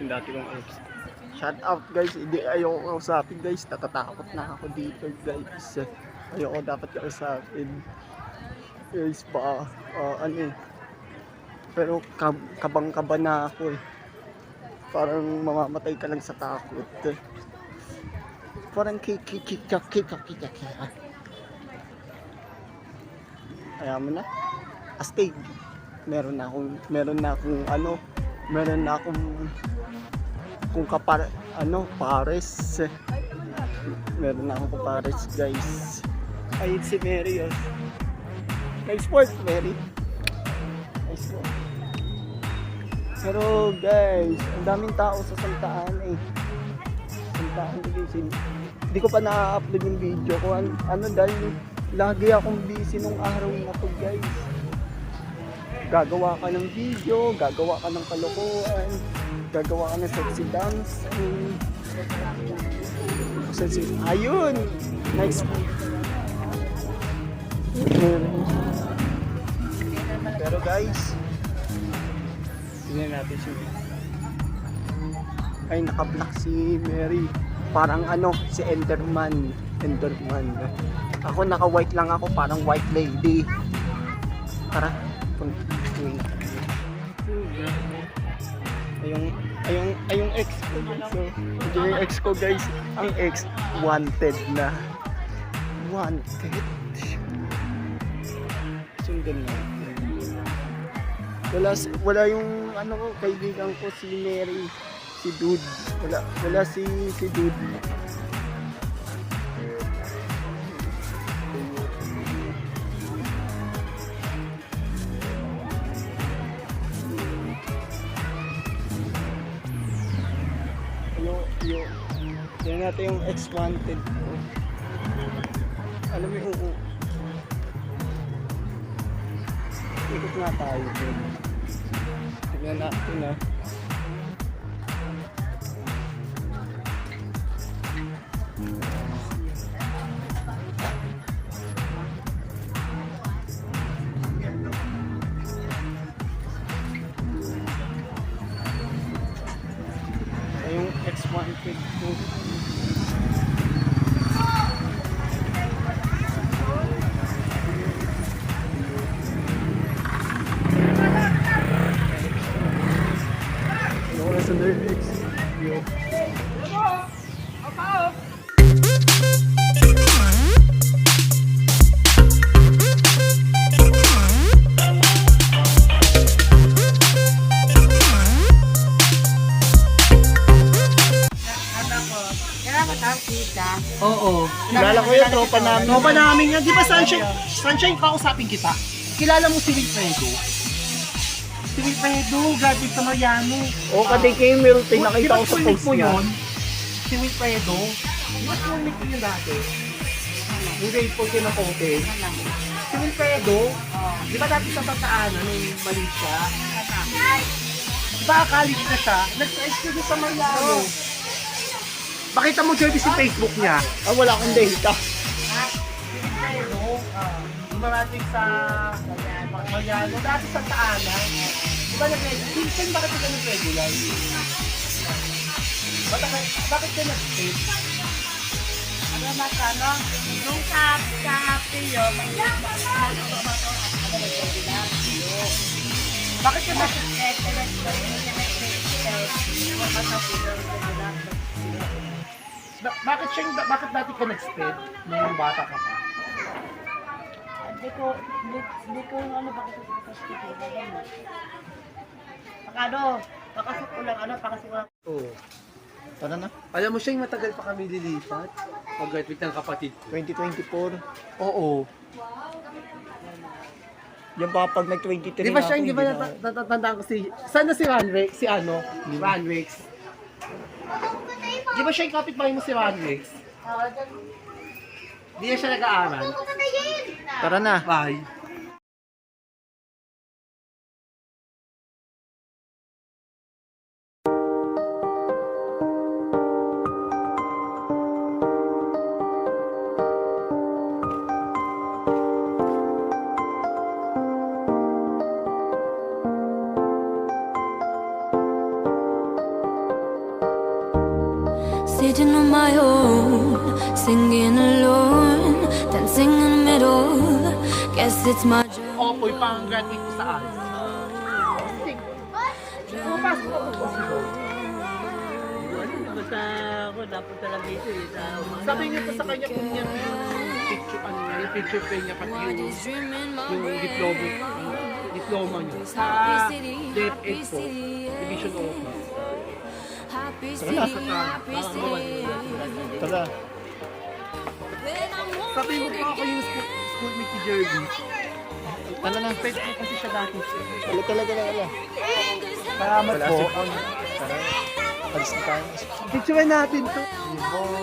yung dati kong ex. Shout out guys, hindi ayoko kausapin guys, natatakot na ako dito guys. Ayoko dapat kausapin. Guys, ba, ah, ano eh. Pero kab kabang-kaba na ako eh. Parang mamamatay ka lang sa takot. Parang kikikika Meron na akong ano, kung kapar ano, pares. Meron na akong pares, guys. Ayun si Mary, oh. Nice work, Mary. Nice work. Pero guys, ang daming tao sa Santaan eh. Santaan guys. Hindi ko pa na-upload yung video ko. An- ano dahil lagi akong busy nung araw na to guys. Gagawa ka ng video, gagawa ka ng kalokohan, gagawa ka ng sexy dance. Sexy. Ayun! Nice. Pero guys, tingnan natin si Ay, naka-black si Mary. Parang ano, si Enderman. Enderman. Ako naka-white lang ako, parang white lady. Tara. Tingin natin. Ayong, ayong, ayong ex ko. So, hindi yung ex ko guys. Ang ex, wanted na. Wanted. Sundan natin. Wala, wala yung ano ko, kaibigan ko si Mary, si Dude. Wala, wala si, si Dude. Natin yung ex-wanted ko. Alam mo yung, ikot nga tayo. Tignan natin ah. Tropa namin. Tropa namin nga. Di ba Sunshine, Sunshine kausapin kita? Kilala mo si Wilfredo? Si Wilfredo, graduate sa Mariano. O, kati kay Milton, nakita ko sa post niya. yun? Si Wilfredo? Di ba schoolmate mo yun dati? Yung grade 4 kayo ng Pote. Si Wilfredo, di ba dati sa Tataanan, nung mali siya? Di ba college na siya? Nag-study sa Mariano. Pakita mo, Jerby, si Facebook niya. Ah, wala akong data. Ah, Lumating sa Mariano, dati sa Taana. Di ba nag-regular? Pinsan, bakit ka nag-regular? Ka- Bakit ka nag-stay? Ano matano? Nung sa sa Pio, may Bakit ka nag ba- bakit siya bakit dati ka nag-stay nung bata ka pa? Hindi ko, hindi, hindi ko yung ano, bakit ko sa sticker. Pakado, pakasok ko lang, ano, ko lang. Oo. Tara na. Alam mo siya yung matagal pa kami lilipat. Pag-graduate ng kapatid. 2024. Oo. Yung pa pag nag-23 Di ba siya, ako, hindi ba na- nata- natatandaan ko si... Saan na si Ranrex? Si ano? Ranrex. Di ba siya yung kapitbahay mo si Ranrex? Di na siya nag-aaral? Tara na. Bye. sitting on my own, singing alone dancing in the middle. Guess it's my job. Opo, yung pang-graduate ko sa ALS. Pumapasok ako Bo. Basta ako, dapat talaga ito eh. Sa Sabi niyo po sa kanya kung niya picture, ano, yung picture frame niya pati yung, yung diploma, diploma niyo sa Happy city, DepEd happy po. Division Office. Happy Tara city, na. happy city. Tara. Sabi mo po ako yung school, schoolmate ni Jerby. Na. Pwede po kasi siya dati. Wala talaga na wala. Salamat po. Alis na tayo. Picture natin to.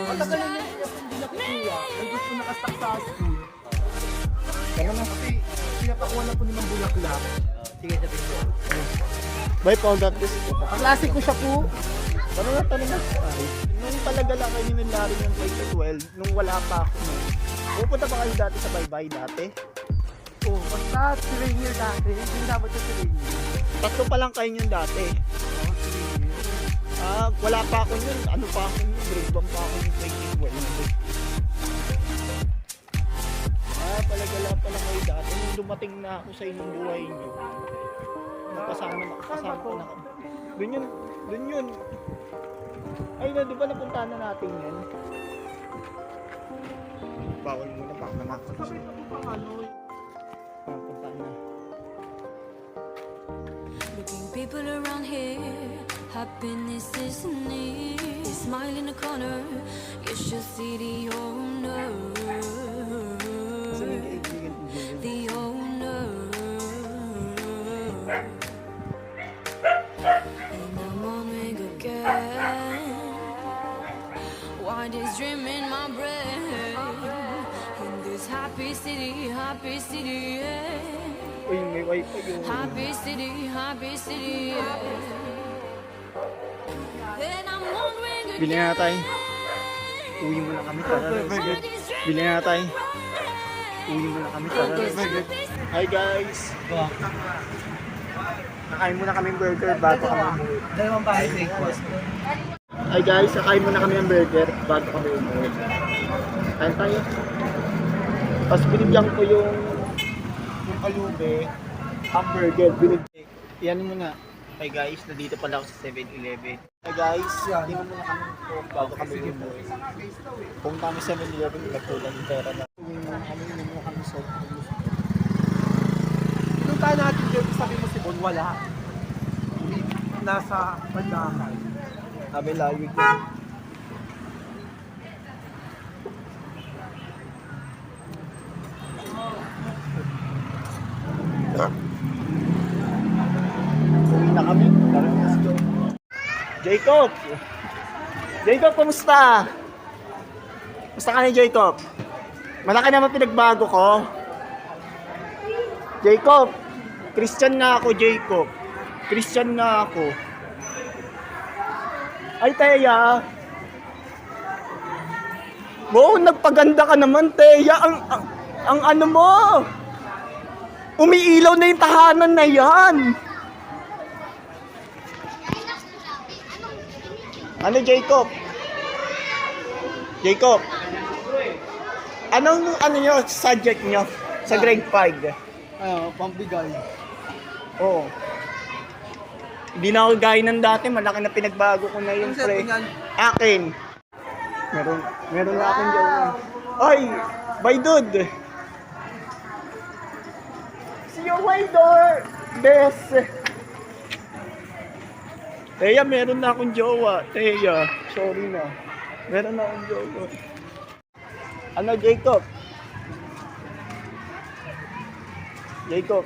Matagal na yun hindi nakukuha. Ay gusto sa school. Tara na. Kasi pinapakuha na po ni Mang Bulaklak. Sige sa picture. Bye, Paul Dantes. Kaklase ko siya po. Tara na, tara na. Nung talaga lang kayo ni Larry ng grade 12, nung wala pa ako. Pupunta pa kayo dati sa bye-bye dati? Oh, basta Rainier dati. Hindi dapat si Rainier. Tatlo pa lang kayo yun dati. Si Rainier. Ah, wala pa ako yun. Ano pa ako yun? Grade 1 pa ako yung grade 12. Ah, palagala pala kayo dati. Nung dumating na ako sa inyong buhay nyo. Kasama na, kasama ko na. Doon yun, doon yun. Ay na, di ba napuntahan na natin yan? Bawal muna, baka manakot Sabi siya. ko po pang ano. Napuntahan eh. na. Looking people around here, happiness is near. Smile in the corner, you should see the owner. Kasi may kaibigan ko dyan. The owner. And I'm wondering again, why this dream in my brain? In this happy city, happy city, yeah. Uy, may wifi yung... Happy city, happy city, yeah. And I'm wondering Bili na tayo. Uwi mo na kami, tara. Bili na tayo. Uwi mo na kami, tara. Hi guys! Nakain muna kami burger bago kami umuwi. Dalawang bahay breakfast. Hi guys, nakain muna kami ng burger bago kami umuwi. Kain tayo. Tapos binigyan ko yung yung kalube, hamburger, binigyan. Yan muna. Hi guys, nandito pala ako sa 7-Eleven. Hi guys, hindi mo muna kami coke bago kami umuwi. Kung kami 7-Eleven, nagtulang yung pera na. Muna kami, uwi muna kami sa Pinunta natin dito, sabi mo si Bon, wala. Nasa Bandakan. Kami lawig yan. Na kami. Tara, let's go. Jacob! Jacob, kumusta? Kumusta ka ni Jacob? Malaki naman pinagbago ko. Jacob! Christian na ako, Jacob. Christian na ako. Ay, Teya. Wow, nagpaganda ka naman, Teya. Ang, ang, ang ano mo? Umiilaw na yung tahanan na yan. Ano, Jacob? Jacob? Anong, ano nyo, subject nyo sa grade 5? Ano, pambigay. Oo. Hindi na ako gaya ng dati, malaki na pinagbago ko na yung pre. Akin. Meron, meron na akong jowa. Ay, by dude. See you later, Bes. Teya, meron na akong jowa. Teya, sorry na. Meron na akong jowa. Ano, Jacob? Jacob.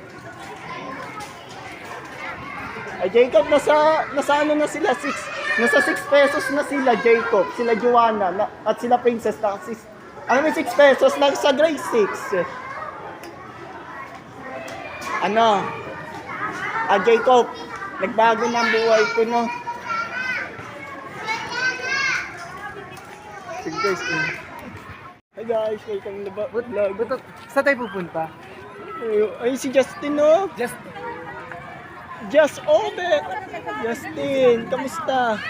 Ay, Jacob, nasa, nasa ano na sila? Six, nasa 6 pesos na sila, Jacob. Sila Joanna na, at sila Princess. Na, six, ano may 6 pesos? Nasa grade 6. Ano? Ah, Jacob, nagbago na ang buhay ko, no? Sige guys, eh. Hi guys, welcome to the vlog. Buto, saan tayo pupunta? Ay, si Justin, no? Just, Just Obe! Justin, kamusta?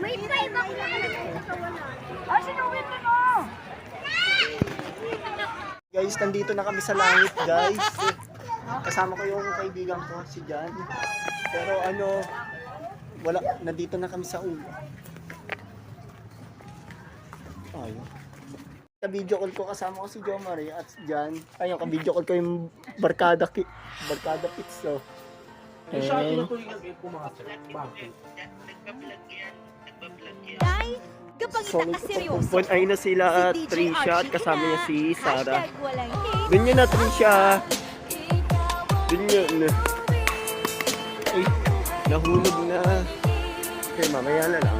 May five ako na Ah, sinuwin mo mo! Guys, nandito na kami sa langit, guys. Kasama ko yung kaibigan ko, si Jan. Pero ano, wala, nandito na kami sa ulo. Ayun. Sa video call ko kasama ko si Jo Marie at si Jan. Ayun, ka video call ko yung barkada ki barkada pizza. Yung siya tinutuloy ng eh, pumasok. Bakit? Dahil kapag so, ita ka seryoso, point, ayun na sila si at Trisha at kasama niya si Sarah. Dun yun na Trisha. Dun yun. Ay, nahulog na. Okay, mamaya na lang.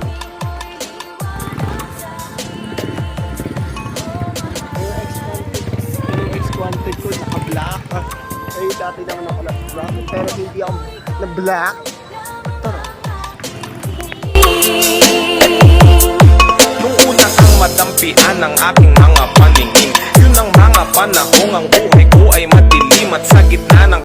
Ex-wanted ko naka-black. Ay, dati naman naka-black. Pero hindi ako na-black. Tara. Nung una kang madampian ng aking mga paningin Yun ang mga panahong ang buhay ko ay madilim At sa gitna